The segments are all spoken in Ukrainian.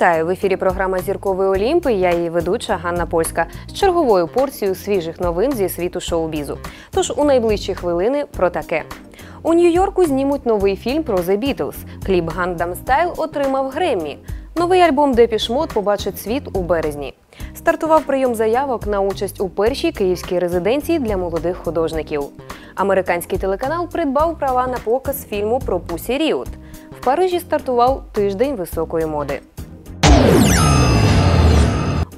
Вітаю в ефірі. Програма Зірковий Олімп. і Я її ведуча Ганна Польська з черговою порцією свіжих новин зі світу шоу-бізу. Тож у найближчі хвилини про таке. У Нью-Йорку знімуть новий фільм про The Beatles. Кліп Gangnam Style отримав Греммі. Новий альбом Mode побачить світ у березні. Стартував прийом заявок на участь у першій київській резиденції для молодих художників. Американський телеканал придбав права на показ фільму про Пусі Ріот. В Парижі стартував тиждень високої моди.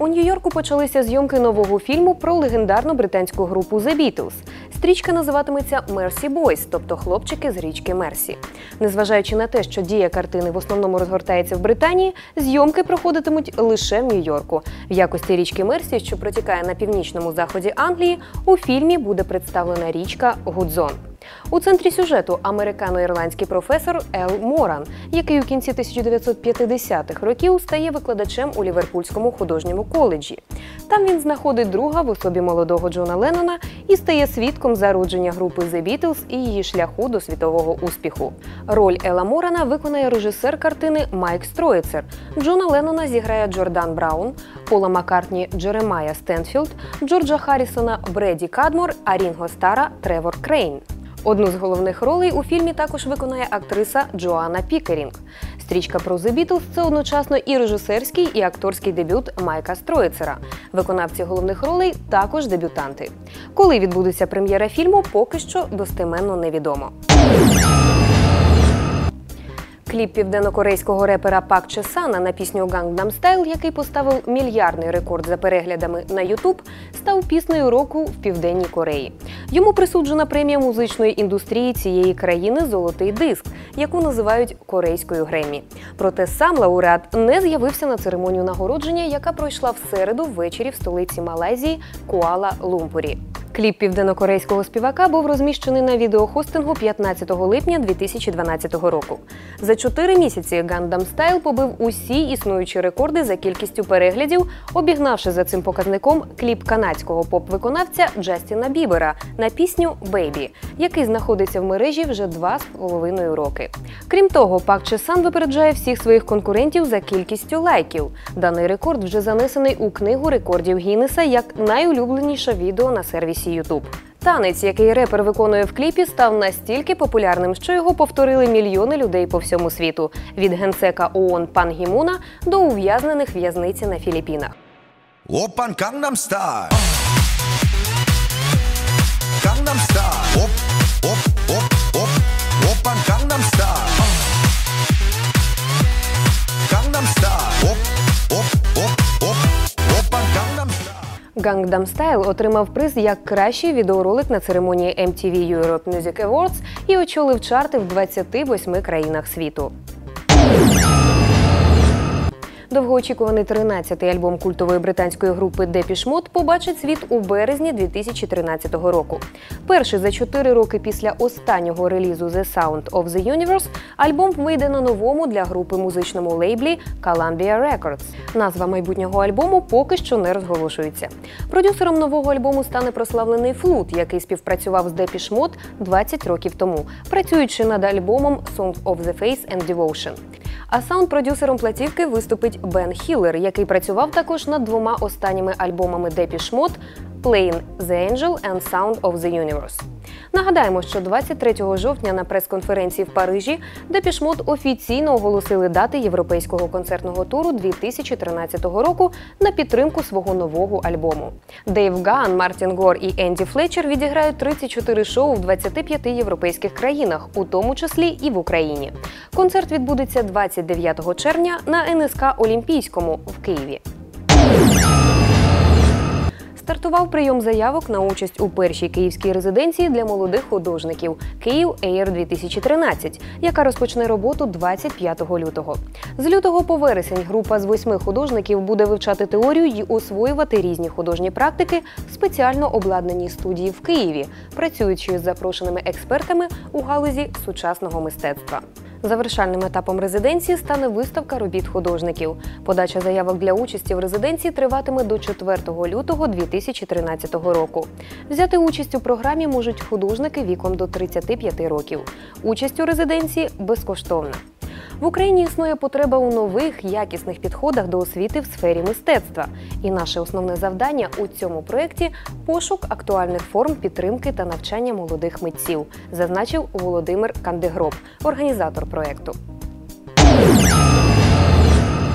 У Нью-Йорку почалися зйомки нового фільму про легендарну британську групу The Beatles. Стрічка називатиметься Mercy Boys, тобто хлопчики з річки Мерсі. Незважаючи на те, що дія картини в основному розгортається в Британії, зйомки проходитимуть лише в Нью-Йорку. В якості річки Мерсі, що протікає на північному заході Англії, у фільмі буде представлена річка Гудзон. У центрі сюжету американо-ірландський професор Ел Моран, який у кінці 1950-х років стає викладачем у Ліверпульському художньому коледжі. Там він знаходить друга в особі молодого Джона Леннона і стає свідком зародження групи The Beatles і її шляху до світового успіху. Роль Ела Морана виконає режисер картини Майк Строїцер. Джона Леннона зіграє Джордан Браун, Пола Маккартні Джеремая Стенфілд, Джорджа Харрісона Бреді Кадмор, а Рінго Стара Тревор Крейн. Одну з головних ролей у фільмі також виконає актриса Джоанна Пікерінг. Стрічка про The Beatles – це одночасно і режисерський, і акторський дебют Майка Строїцера. Виконавці головних ролей також дебютанти. Коли відбудеться прем'єра фільму, поки що достеменно невідомо. Кліп південнокорейського репера Пак Чесана на пісню Gangnam Style, який поставив мільярдний рекорд за переглядами на Ютуб, став піснею року в південній Кореї. Йому присуджена премія музичної індустрії цієї країни Золотий диск, яку називають корейською Греммі. Проте сам лауреат не з'явився на церемонію нагородження, яка пройшла в середу ввечері в столиці Малайзії Куала Лумпурі. Кліп південнокорейського співака був розміщений на відеохостингу 15 липня 2012 року. За чотири місяці Gangnam Style побив усі існуючі рекорди за кількістю переглядів, обігнавши за цим показником кліп канадського поп-виконавця Джастіна Бібера на пісню Бейбі, який знаходиться в мережі вже два з половиною роки. Крім того, Пак Чесан випереджає всіх своїх конкурентів за кількістю лайків. Даний рекорд вже занесений у книгу рекордів Гіннеса як найулюбленіше відео на сервісі BBC YouTube. Танець, який репер виконує в кліпі, став настільки популярним, що його повторили мільйони людей по всьому світу від генсека ООН Пан Гімуна до ув'язнених в'язниці на Філіппінах. Опан Кангнам Стайл! Gangnam Style отримав приз як кращий відеоролик на церемонії MTV Europe Music Awards і очолив чарти в 28 країнах світу. Довгоочікуваний 13-й альбом культової британської групи Mode побачить світ у березні 2013 року. Перший за чотири роки після останнього релізу The Sound of the Universe альбом вийде на новому для групи музичному лейблі Columbia Records. Назва майбутнього альбому поки що не розголошується. Продюсером нового альбому стане прославлений Флут, який співпрацював з Mode 20 років тому, працюючи над альбомом Songs of the Face and Devotion. А саунд-продюсером платівки виступить Бен Хіллер, який працював також над двома останніми альбомами Mode Playing the Angel and Sound of the Universe. Нагадаємо, що 23 жовтня на прес-конференції в Парижі Mode офіційно оголосили дати європейського концертного туру 2013 року на підтримку свого нового альбому. Дейв Ган, Мартін Гор і Енді Флетчер відіграють 34 шоу в 25 європейських країнах, у тому числі і в Україні. Концерт відбудеться 29 червня на НСК Олімпійському в Києві. Стартував прийом заявок на участь у першій київській резиденції для молодих художників Київ Ейр 2013, яка розпочне роботу 25 лютого. З лютого по вересень група з восьми художників буде вивчати теорію і освоювати різні художні практики в спеціально обладнаній студії в Києві, працюючи з запрошеними експертами у галузі сучасного мистецтва. Завершальним етапом резиденції стане виставка робіт художників. Подача заявок для участі в резиденції триватиме до 4 лютого 2013 року. Взяти участь у програмі можуть художники віком до 35 років. Участь у резиденції безкоштовна. В Україні існує потреба у нових якісних підходах до освіти в сфері мистецтва. І наше основне завдання у цьому проєкті пошук актуальних форм підтримки та навчання молодих митців, зазначив Володимир Кандигроб, організатор проєкту.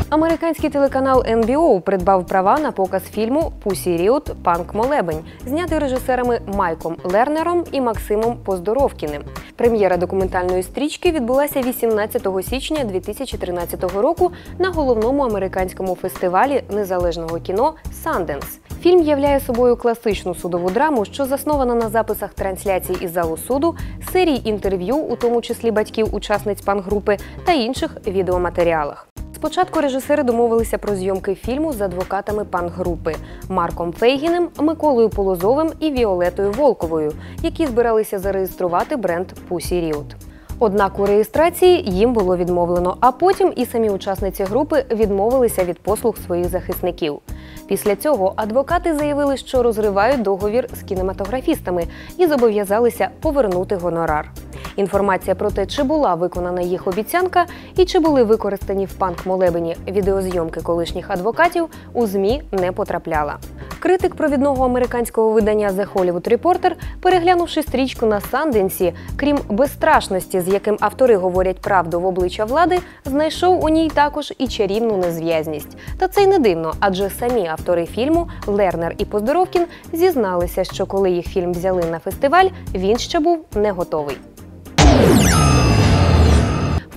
Американський телеканал NBO придбав права на показ фільму Пусі Ріот Панк Молебень, знятий режисерами Майком Лернером і Максимом Поздоровкіним. Прем'єра документальної стрічки відбулася 18 січня 2013 року на головному американському фестивалі незалежного кіно Санденс. Фільм являє собою класичну судову драму, що заснована на записах трансляцій із залу суду, серії інтерв'ю, у тому числі батьків учасниць пан-групи та інших відеоматеріалах. Спочатку режисери домовилися про зйомки фільму з адвокатами пан-групи Марком Фейгіним, Миколою Полозовим і Віолетою Волковою, які збиралися зареєструвати бренд Пусі Riot. Однак у реєстрації їм було відмовлено, а потім і самі учасниці групи відмовилися від послуг своїх захисників. Після цього адвокати заявили, що розривають договір з кінематографістами і зобов'язалися повернути гонорар. Інформація про те, чи була виконана їх обіцянка і чи були використані в панк молебені відеозйомки колишніх адвокатів, у змі не потрапляла. Критик провідного американського видання The Hollywood Reporter, переглянувши стрічку на Санденсі, крім безстрашності, з яким автори говорять правду в обличчя влади, знайшов у ній також і чарівну незв'язність. Та це й не дивно, адже самі автори фільму Лернер і Поздоровкін зізналися, що коли їх фільм взяли на фестиваль, він ще був не готовий.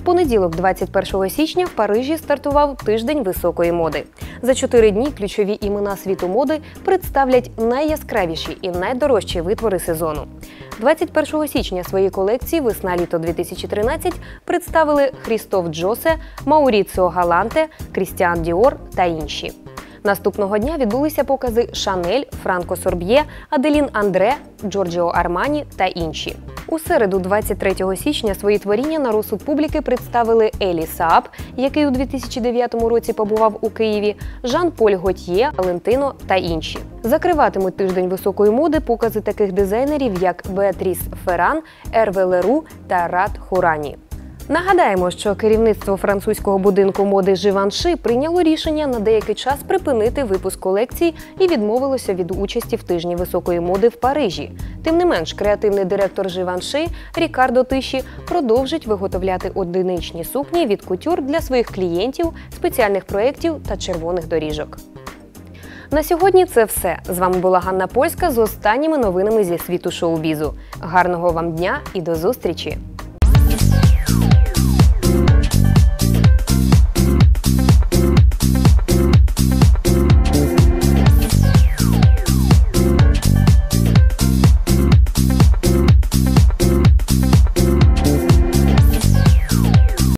В понеділок, 21 січня, в Парижі стартував тиждень високої моди. За чотири дні ключові імена світу моди представлять найяскравіші і найдорожчі витвори сезону. 21 січня свої колекції Весна-літо 2013 представили Хрістоф Джосе, Мауріціо Галанте, Крістіан Діор та інші. Наступного дня відбулися покази Шанель, Франко Сорб'є, Аделін Андре, Джорджіо Армані та інші. У середу, 23 січня, свої творіння на розсуд публіки представили Елі Сааб, який у 2009 році побував у Києві, Жан-Поль Готьє, Валентино та інші. Закриватимуть тиждень високої моди покази таких дизайнерів, як Беатріс Ферран, Ерве Леру та Рад Хурані. Нагадаємо, що керівництво французького будинку моди Живанши прийняло рішення на деякий час припинити випуск колекцій і відмовилося від участі в тижні високої моди в Парижі. Тим не менш, креативний директор Живанши Рікардо Тиші продовжить виготовляти одиничні сукні від кутюр для своїх клієнтів, спеціальних проєктів та червоних доріжок. На сьогодні це все. З вами була Ганна Польська з останніми новинами зі світу шоу-бізу. Гарного вам дня і до зустрічі!